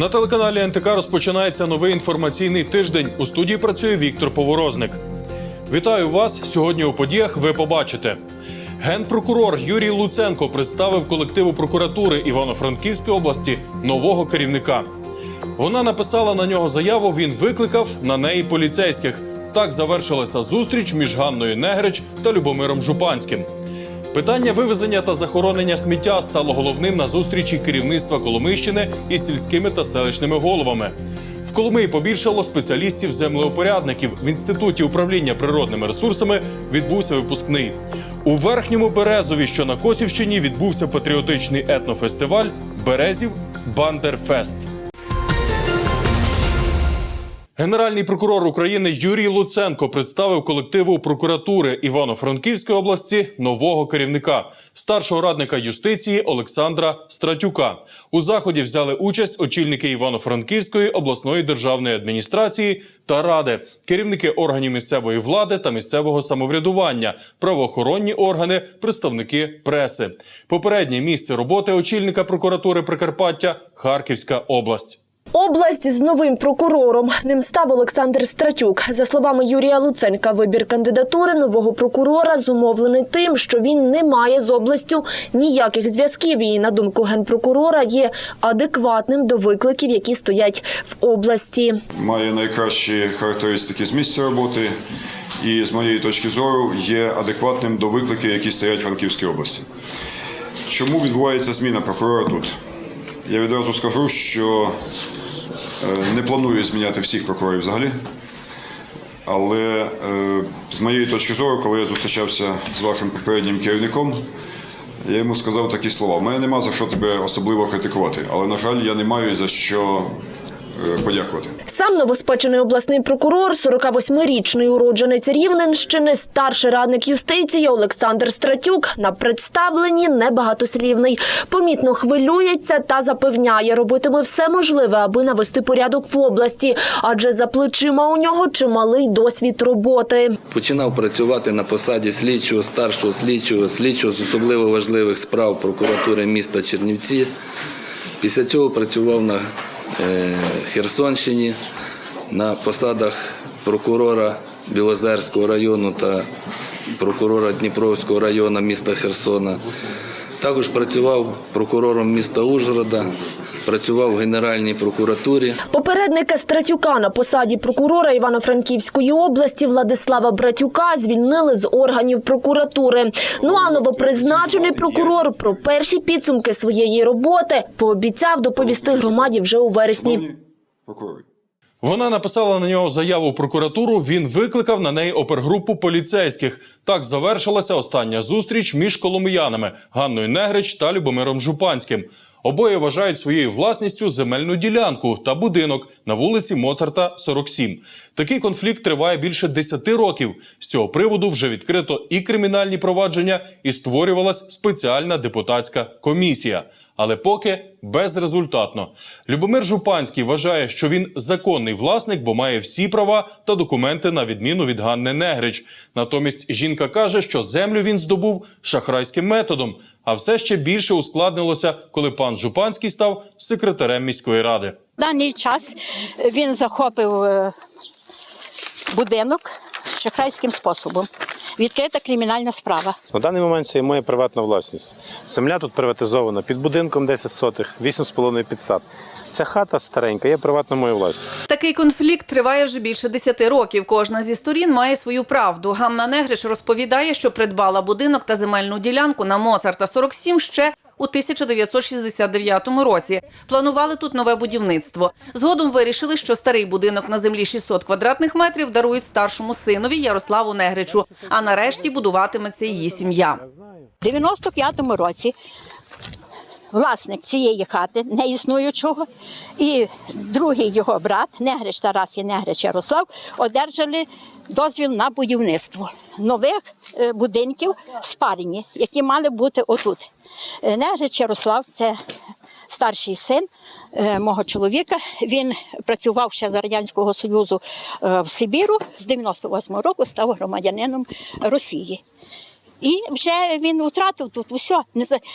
На телеканалі НТК розпочинається новий інформаційний тиждень. У студії працює Віктор Поворозник. Вітаю вас! Сьогодні у подіях ви побачите. Генпрокурор Юрій Луценко представив колективу прокуратури Івано-Франківської області нового керівника. Вона написала на нього заяву. Він викликав на неї поліцейських. Так завершилася зустріч між Ганною Негрич та Любомиром Жупанським. Питання вивезення та захоронення сміття стало головним на зустрічі керівництва Коломийщини із сільськими та селищними головами. В Коломиї побільшало спеціалістів землеупорядників. В інституті управління природними ресурсами відбувся випускний. У верхньому Березові, що на Косівщині, відбувся патріотичний етнофестиваль Березів Бандерфест. Генеральний прокурор України Юрій Луценко представив колективу прокуратури Івано-Франківської області нового керівника, старшого радника юстиції Олександра Стратюка. У заході взяли участь очільники Івано-Франківської обласної державної адміністрації та ради, керівники органів місцевої влади та місцевого самоврядування, правоохоронні органи, представники преси. Попереднє місце роботи очільника прокуратури Прикарпаття Харківська область. Область з новим прокурором ним став Олександр Стратюк. За словами Юрія Луценка, вибір кандидатури нового прокурора зумовлений тим, що він не має з областю ніяких зв'язків. І на думку генпрокурора є адекватним до викликів, які стоять в області. має найкращі характеристики з місця роботи і, з моєї точки зору, є адекватним до викликів, які стоять в Франківській області. Чому відбувається зміна прокурора тут? Я відразу скажу, що е, не планую зміняти всіх прокурорів взагалі. Але е, з моєї точки зору, коли я зустрічався з вашим попереднім керівником, я йому сказав такі слова: у мене нема за що тебе особливо критикувати, але, на жаль, я не маю за що подякувати. Сам новоспечений обласний прокурор, 48-річний уродженець Рівненщини, старший радник юстиції Олександр Стратюк на представленні небагатослівний. Помітно хвилюється та запевняє, робитиме все можливе, аби навести порядок в області, адже за плечима у нього чималий досвід роботи. Починав працювати на посаді слідчого, старшого слідчого, слідчого з особливо важливих справ прокуратури міста Чернівці. Після цього працював на е, Херсонщині на посадах прокурора Білозерського району та прокурора Дніпровського району міста Херсона. Також працював прокурором міста Ужгорода, працював в Генеральній прокуратурі. Попередника Стратюка на посаді прокурора Івано-Франківської області Владислава Братюка звільнили з органів прокуратури. Ну а новопризначений прокурор про перші підсумки своєї роботи пообіцяв доповісти громаді вже у вересні. Вона написала на нього заяву в прокуратуру. Він викликав на неї опергрупу поліцейських. Так завершилася остання зустріч між коломиянами Ганною Негрич та Любомиром Жупанським. Обоє вважають своєю власністю земельну ділянку та будинок на вулиці Моцарта, 47. Такий конфлікт триває більше 10 років. З цього приводу вже відкрито і кримінальні провадження, і створювалась спеціальна депутатська комісія. Але поки безрезультатно. Любомир Жупанський вважає, що він законний власник, бо має всі права та документи на відміну від Ганни Негрич. Натомість жінка каже, що землю він здобув шахрайським методом. А все ще більше ускладнилося, коли пан Жупанський став секретарем міської ради. В даний час він захопив е, будинок шахрайським способом. Відкрита кримінальна справа. На даний момент це є моя приватна власність. Земля тут приватизована під будинком 10 сотих, 8,5 підсад. Ця хата старенька, є приватна моя власність. Такий конфлікт триває вже більше 10 років. Кожна зі сторін має свою правду. Ганна Негриш розповідає, що придбала будинок та земельну ділянку на Моцарта 47 ще у 1969 році. Планували тут нове будівництво. Згодом вирішили, що старий будинок на землі 600 квадратних метрів дарують старшому синові Ярославу Негричу. А нарешті будуватиметься її сім'я. У 95-му році власник цієї хати, неіснуючого, і другий його брат, Негрич Тарас і Негрич Ярослав, одержали дозвіл на будівництво нових е, будинків спарені, які мали бути отут. Е, Негрич Ярослав це старший син е, мого чоловіка. Він працював ще за Радянського Союзу в Сибіру. З 98-го року став громадянином Росії. І вже він втратив тут усе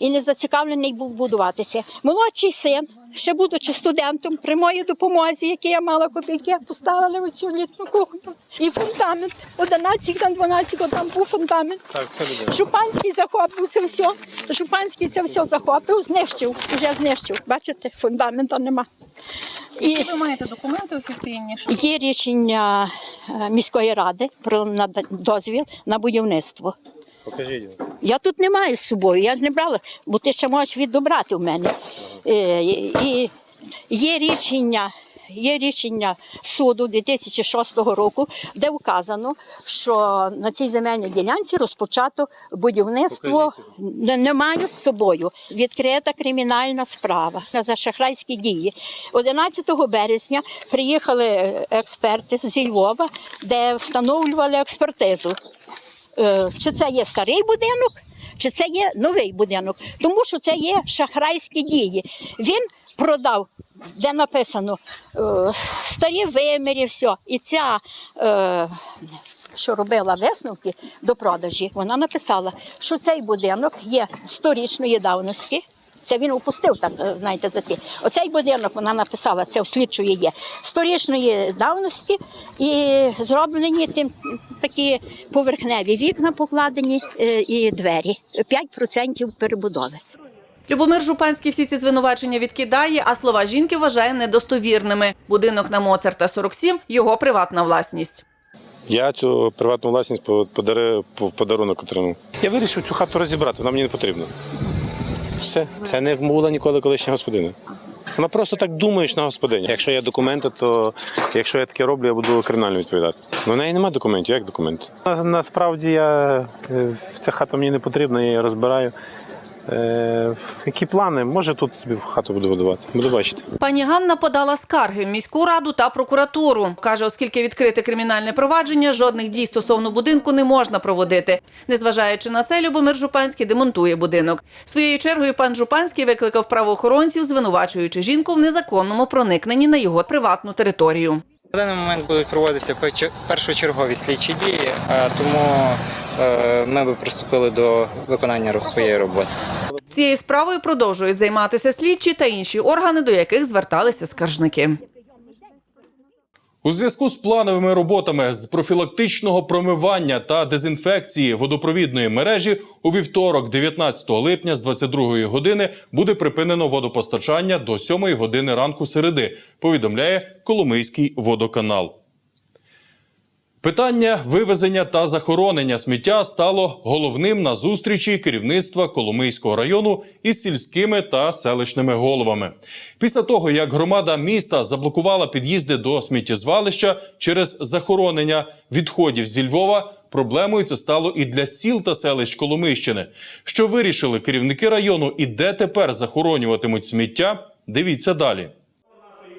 і не зацікавлений був будуватися. Молодший син, ще будучи студентом, при моїй допомозі, які я мала копійки, поставили оцю літну кухню. І фундамент 11 на 12, там був фундамент. Так, це буде. Захопив це все. Жупанський це все захопив, знищив, вже знищив. Бачите, фундамента нема. І Ви маєте документи офіційні? Що є рішення е, міської ради про дозвіл на будівництво. Покажіть. Я тут не маю з собою, я ж не брала, бо ти ще можеш відобрати в мене. Е, І є рішення. Є рішення суду 2006 року, де вказано, що на цій земельній ділянці розпочато будівництво. Не, не маю з собою. Відкрита кримінальна справа за шахрайські дії. 11 березня приїхали е, експерти зі Львова, де встановлювали експертизу. Е, чи це є старий будинок, чи це є новий будинок, тому що це є шахрайські дії. Він продав, де написано е, старі вимірі, все. І ця, е, що робила висновки до продажі, вона написала, що цей будинок є сторічної давності. Це він упустив, так е, знаєте, за ці. Оцей будинок вона написала, це в слідчої є сторічної давності і зроблені тим такі поверхневі вікна покладені е, і двері. 5% перебудови. Любомир Жупанський всі ці звинувачення відкидає, а слова жінки вважає недостовірними. Будинок на Моцарта 47 – його приватна власність. Я цю приватну власність по- подари- в подарунок отримав. Я вирішив цю хату розібрати, вона мені не потрібна. Все, це не була ніколи колишня господина. Вона просто так думаєш на господиня. Якщо є документи, то якщо я таке роблю, я буду кримінально відповідати. Ну, в неї немає документів, як документи? На- Насправді я е, ця хата мені не потрібна, я її розбираю. Е, які плани? Може тут собі в хату буду будувати. Буду бачити. Пані Ганна подала скарги в міську раду та прокуратуру. Каже, оскільки відкрите кримінальне провадження, жодних дій стосовно будинку не можна проводити. Незважаючи на це, Любомир Жупанський демонтує будинок. Своєю чергою пан Жупанський викликав правоохоронців, звинувачуючи жінку в незаконному проникненні на його приватну територію. На даний момент будуть проводитися першочергові слідчі дії, тому е, ми би приступили до виконання ро- своєї роботи. Цією справою продовжують займатися слідчі та інші органи, до яких зверталися скаржники. У зв'язку з плановими роботами з профілактичного промивання та дезінфекції водопровідної мережі у вівторок, 19 липня з 22 години буде припинено водопостачання до 7 години ранку середи. Повідомляє Коломийський водоканал. Питання вивезення та захоронення сміття стало головним на зустрічі керівництва Коломийського району із сільськими та селищними головами. Після того, як громада міста заблокувала під'їзди до сміттєзвалища через захоронення відходів зі Львова, проблемою це стало і для сіл та селищ Коломийщини. Що вирішили керівники району і де тепер захоронюватимуть сміття? Дивіться далі.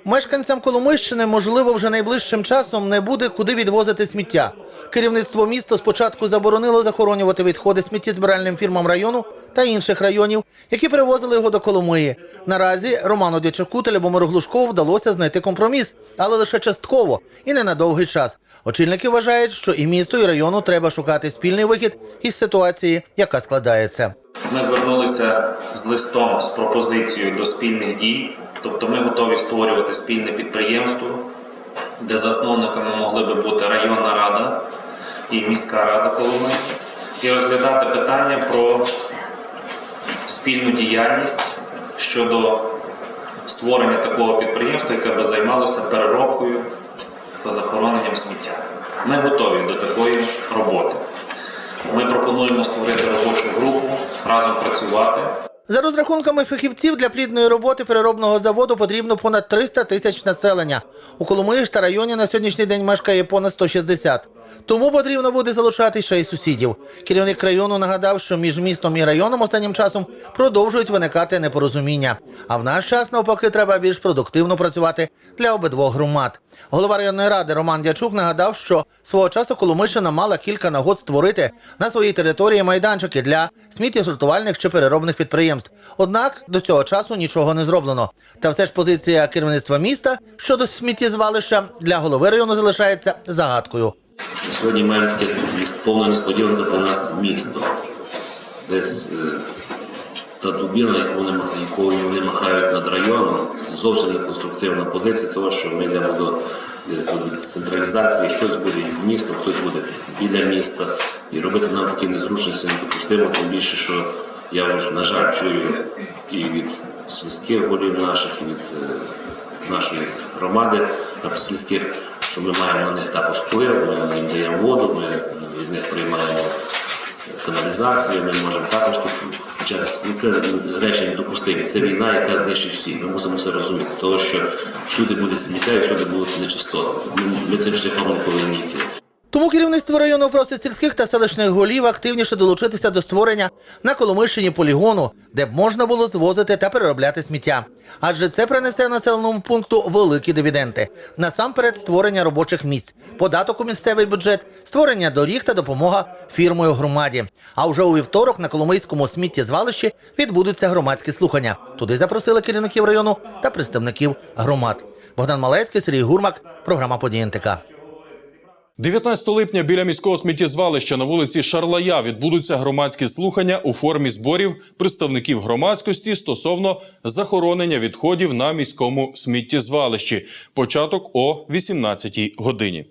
Мешканцям Коломийщини, можливо, вже найближчим часом не буде куди відвозити сміття. Керівництво міста спочатку заборонило захоронювати відходи сміттєзбиральним фірмам району та інших районів, які привозили його до Коломиї. Наразі Роману Дячаку та Любомиру Глушкову вдалося знайти компроміс, але лише частково і не на довгий час. Очільники вважають, що і місту, і району треба шукати спільний вихід із ситуації, яка складається. Ми звернулися з листом з пропозицією до спільних дій, тобто ми готові створювати спільне підприємство, де засновниками могли би бути районна рада і міська рада Коломи, і розглядати питання про спільну діяльність щодо створення такого підприємства, яке би займалося переробкою та захороненням сміття. Ми готові до такої роботи. Ми пропонуємо створити робочу групу, разом працювати. За розрахунками фахівців для плідної роботи переробного заводу потрібно понад 300 тисяч населення. У Коломиї та районі на сьогоднішній день мешкає понад 160. Тому потрібно буде залучати ще й сусідів. Керівник району нагадав, що між містом і районом останнім часом продовжують виникати непорозуміння. А в наш час навпаки треба більш продуктивно працювати для обидвох громад. Голова районної ради Роман Дячук нагадав, що свого часу Коломийщина мала кілька нагод створити на своїй території майданчики для сміттєсортувальних чи переробних підприємств. Однак до цього часу нічого не зроблено. Та все ж позиція керівництва міста щодо сміттєзвалища для голови району залишається загадкою. Сьогодні маємо таке повне несподіванка про нас місто. десь е, та дубіна, яку вони, якою вони махають над районом, зовсім не конструктивна позиція, того, що ми йдемо до, десь до децентралізації, хтось буде із міста, хтось буде біля міста. І робити нам такі незручності недопустимо, тим більше, що я вже, на жаль, чую і від сільських голів наших, і від е, нашої громади сільських, що ми маємо на них також вплив, ми їм даємо воду, ми від них приймаємо каналізацію, ми можемо також тут. Ну, це речі недопустимі. Це війна, яка знищить всі. Ми мусимо це розуміти, тому що всюди буде сміття і всюди будуть нечистоти. Ми цим шляхом не повинні йти. Тому керівництво району просить сільських та селищних голів активніше долучитися до створення на Коломийщині полігону, де б можна було звозити та переробляти сміття. Адже це принесе населеному пункту великі дивіденди. Насамперед створення робочих місць, податок у місцевий бюджет, створення доріг та допомога фірмою громаді. А вже у вівторок на Коломийському сміттєзвалищі відбудуться громадські слухання. Туди запросили керівників району та представників громад. Богдан Малецький, Сергій Гурмак, програма «Події НТК». 19 липня біля міського сміттєзвалища на вулиці Шарлая відбудуться громадські слухання у формі зборів представників громадськості стосовно захоронення відходів на міському сміттєзвалищі. Початок о 18 годині.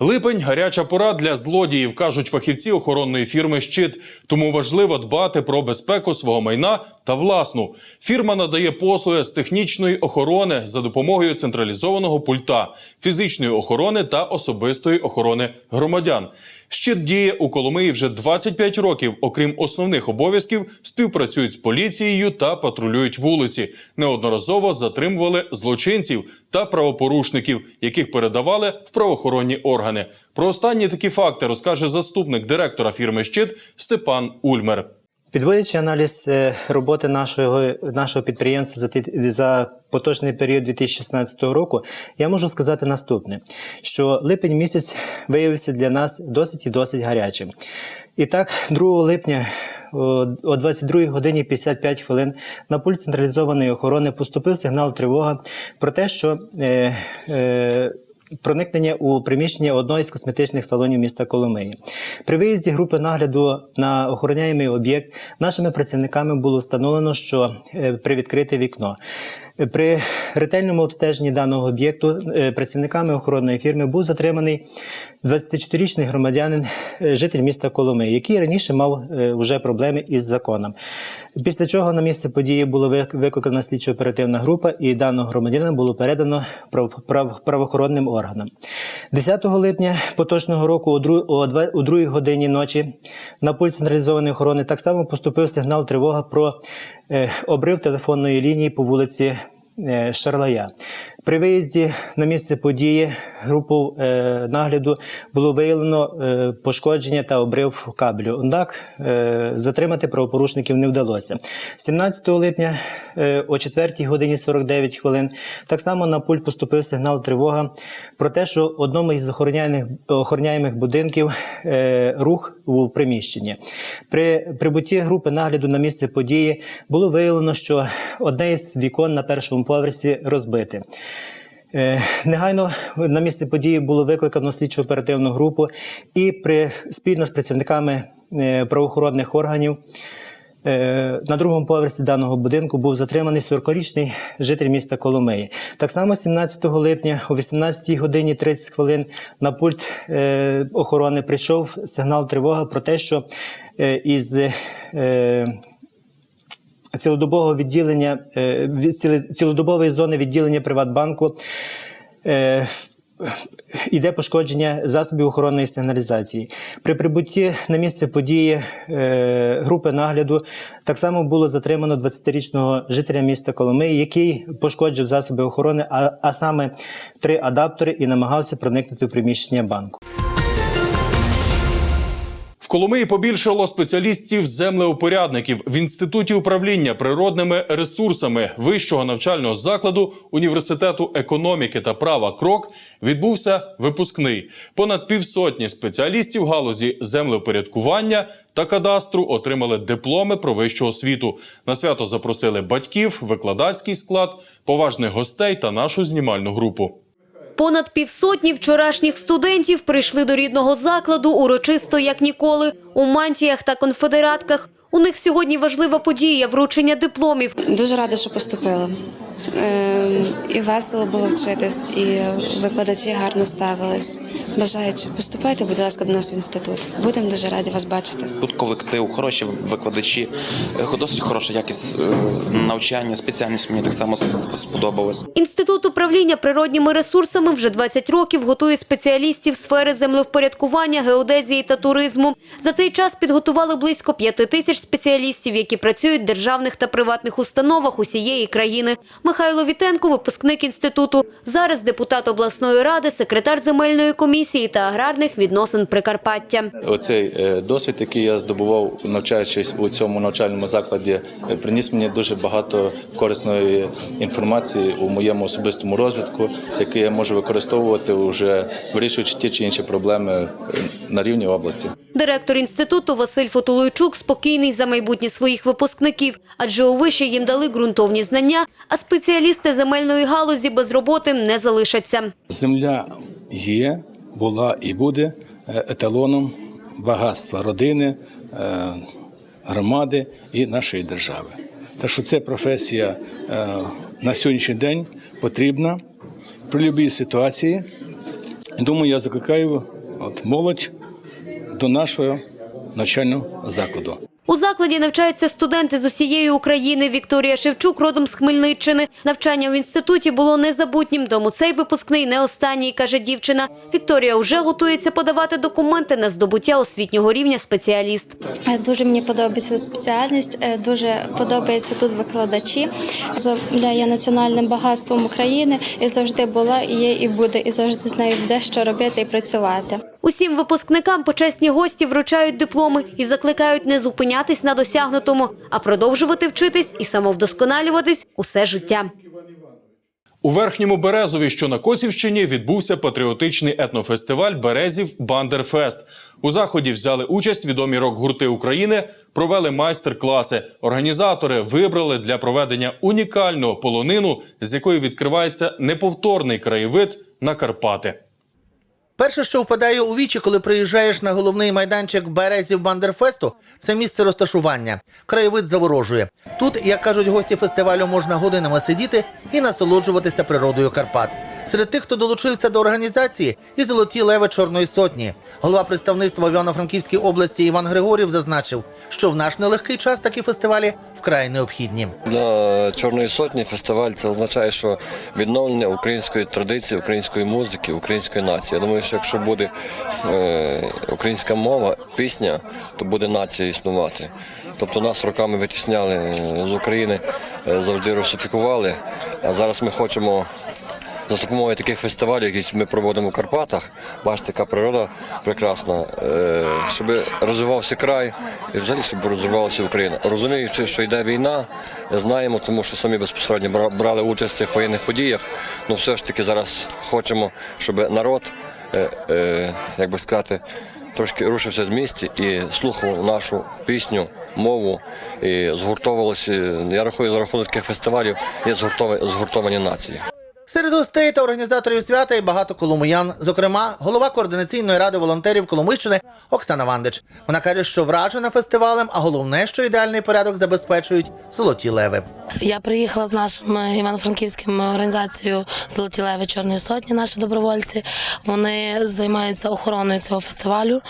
Липень гаряча пора для злодіїв, кажуть фахівці охоронної фірми Щит. Тому важливо дбати про безпеку свого майна та власну. Фірма надає послуги з технічної охорони за допомогою централізованого пульта, фізичної охорони та особистої охорони громадян. Щит діє у Коломиї вже 25 років. Окрім основних обов'язків, співпрацюють з поліцією та патрулюють вулиці. Неодноразово затримували злочинців та правопорушників, яких передавали в правоохоронні органи. Про останні такі факти розкаже заступник директора фірми Щит Степан Ульмер. Підводячи аналіз е, роботи нашого, нашого підприємства за, за поточний період 2016 року, я можу сказати наступне: що липень місяць виявився для нас досить і досить гарячим. І так, 2 липня о о 22 годині 55 хвилин на пульт централізованої охорони поступив сигнал тривога про те, що е, е, проникнення у приміщення одного із косметичних салонів міста Коломиї. При виїзді групи нагляду на охороняємий об'єкт нашими працівниками було встановлено, що при привідкрите вікно. Е, При ретельному обстеженні даного об'єкту е, працівниками охоронної фірми був затриманий 24-річний громадянин, е, житель міста Коломиї, який раніше мав е, вже проблеми із законом. Після чого на місце події була викликана слідчо-оперативна група, і даного громадянина було передано прав- прав- правоохоронним органам. 10 липня поточного року о дру- о два- 2 годині ночі на пульт централізованої охорони так само поступив сигнал тривога про е, обрив телефонної лінії по вулиці е, Шарлая. При виїзді на місце події групу е, нагляду було виявлено е, пошкодження та обрив кабелю. Однак е, затримати правопорушників не вдалося. 17 липня е, о 4 годині 49 хвилин так само на пульт поступив сигнал тривога про те, що одному із охороняємих, будинків е, рух у приміщенні. При прибутті групи нагляду на місце події було виявлено, що одне із вікон на першому поверсі розбите. Е, Негайно на місце події було викликано слідчо оперативну групу і при спільно з працівниками е, правоохоронних органів е, на другому поверсі даного будинку був затриманий 40-річний житель міста Коломиї. Так само 17 липня о 18 годині 30 хвилин на пульт охорони прийшов сигнал тривога про те, що із цілодобового відділення е, цілодобової зони відділення Приватбанку. е, Іде пошкодження засобів охоронної сигналізації. При прибутті на місце події е, групи нагляду так само було затримано 20-річного жителя міста Коломиї, який пошкоджив засоби охорони, а, а саме три адаптери і намагався проникнути в приміщення банку. В Коломиї побільшало спеціалістів землеупорядників в інституті управління природними ресурсами вищого навчального закладу університету економіки та права крок відбувся випускний. Понад півсотні спеціалістів галузі землеупорядкування та кадастру отримали дипломи про вищу освіту. На свято запросили батьків, викладацький склад, поважних гостей та нашу знімальну групу. Понад півсотні вчорашніх студентів прийшли до рідного закладу урочисто як ніколи у мантіях та конфедератках. У них сьогодні важлива подія вручення дипломів. Дуже рада, що поступила. Ем, І весело було вчитись, і викладачі гарно ставились. Бажаючи, поступайте, будь ласка, до нас в інститут. Будемо дуже раді вас бачити. Тут колектив, хороші викладачі, е, досить хороша якість е, навчання, спеціальність мені так само сподобалась. Інститут управління природніми ресурсами вже 20 років готує спеціалістів сфери землевпорядкування, геодезії та туризму. За цей час підготували близько 5 тисяч спеціалістів, які працюють в державних та приватних установах усієї країни. Михайло Вітенко, випускник інституту, зараз депутат обласної ради, секретар земельної комісії та аграрних відносин Прикарпаття. Оцей е, досвід, який я здобував, навчаючись у цьому навчальному закладі, е, приніс мені дуже багато корисної інформації у моєму особистому розвитку, який я можу використовувати вже вирішуючи ті чи інші проблеми е, на рівні області. Директор інституту Василь Фотулойчук спокійний за майбутнє своїх випускників, адже у виші їм дали ґрунтовні знання, а спеціалісти земельної галузі без роботи не залишаться. Земля є, була і буде е, еталоном багатства родини, е, громади і нашої держави. Так що ця професія е, на сьогоднішній день потрібна при будь-якій ситуації. Думаю, я закликаю от, молодь до нашого навчального закладу. У закладі навчаються студенти з усієї України. Вікторія Шевчук родом з Хмельниччини. Навчання в інституті було незабутнім, тому цей випускний не останній, каже дівчина. Вікторія вже готується подавати документи на здобуття освітнього рівня спеціаліст. Е, Дуже мені подобається спеціальність, е, дуже подобаються тут викладачі. Земля є національним багатством України і завжди була, і є, і буде, і завжди знаю, де що робити і працювати. Усім випускникам почесні гості вручають дипломи і закликають не зупинятись на досягнутому, а продовжувати вчитись і самовдосконалюватись усе життя. У верхньому Березові, що на Косівщині, відбувся патріотичний етнофестиваль Березів Бандерфест. У заході взяли участь відомі рок-гурти України, провели майстер-класи. Організатори вибрали для проведення унікального полонину, з якої відкривається неповторний краєвид на Карпати. Перше, що впадає у вічі, коли приїжджаєш на головний майданчик березів Бандерфесту, це місце розташування. Краєвид заворожує. Тут, як кажуть гості фестивалю, можна годинами сидіти і насолоджуватися природою Карпат. Серед тих, хто долучився до організації, і золоті леви Чорної сотні. Голова представництва в Івано-Франківській області Іван Григорів зазначив, що в наш нелегкий час такі фестивалі вкрай необхідні. Для Чорної сотні фестиваль це означає, що відновлення української традиції, української музики, української нації. Я думаю, що якщо буде е, українська мова, пісня, то буде нація існувати. Тобто нас роками витісняли е, з України, е, завжди русифікували. А зараз ми хочемо за допомогою таких фестивалів, які ми проводимо в Карпатах, бачите, яка природа прекрасна, е, щоб розвивався край і взагалі, щоб розвивалася Україна. Розуміючи, що йде війна, знаємо, тому що самі безпосередньо брали участь в цих воєнних подіях. Ну все ж таки зараз хочемо, щоб народ, е, е, як би сказати, трошки рушився з місця і слухав нашу пісню, мову і згуртовувалися. Я рахую, за рахунок таких фестивалів є згуртовані нації. Серед гостей та організаторів свята і багато коломиян, зокрема, голова координаційної ради волонтерів Коломийщини Оксана Вандич. Вона каже, що вражена фестивалем, а головне, що ідеальний порядок забезпечують золоті леви. Я приїхала з нашим івано-франківським організацією Золоті Леви Чорної Сотні, наші добровольці. Вони займаються охороною цього фестивалю.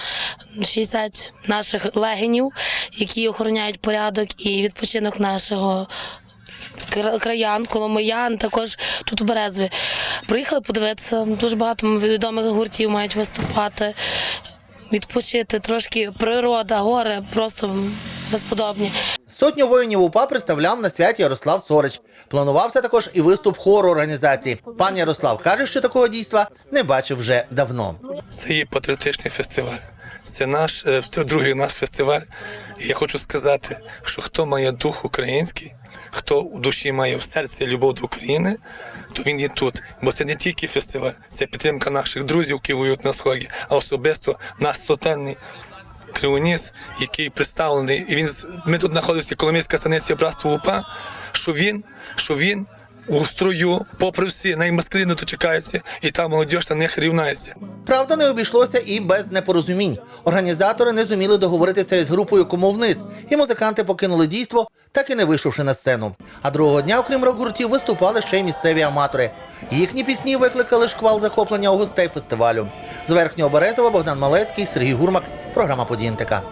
60 наших легенів, які охороняють порядок і відпочинок нашого краян, коломиян, також тут у Березві. Приїхали подивитися. Дуже багато відомих гуртів мають виступати, відпочити трошки природа, гори просто безподобні. Сотню воїнів УПА представляв на святі Ярослав Сорич. Планувався також і виступ хору організації. Пан Ярослав каже, що такого дійства не бачив вже давно. Це є патріотичний фестиваль. Це наш е, це другий наш фестиваль. І я хочу сказати, що хто має дух український, хто у душі має в серці любов до України, то він є тут. Бо це не тільки фестиваль, це підтримка наших друзів, які воюють на сході, а особисто наш сотенний Кривоніс, який представлений, і він ми тут знаходимося, Коломійська станиця братства УПА, що він, що він у строю, попри всі, на маскаліну дочекаються, і та молодь на них рівнається. Правда, не обійшлося і без непорозумінь. Організатори не зуміли договоритися із групою кому вниз, і музиканти покинули дійство, так і не вийшовши на сцену. А другого дня, окрім рок-гуртів, виступали ще й місцеві аматори. Їхні пісні викликали шквал захоплення у гостей фестивалю. З верхнього Березова Богдан Малецький, Сергій Гурмак. Програма «Подієнтика».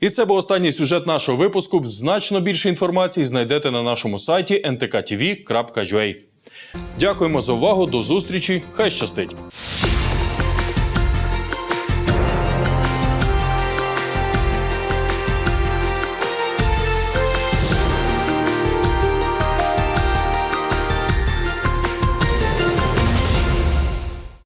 І це був останній сюжет нашого випуску. Значно більше інформації знайдете на нашому сайті ntktv.ua. Дякуємо за увагу. До зустрічі. Хай щастить!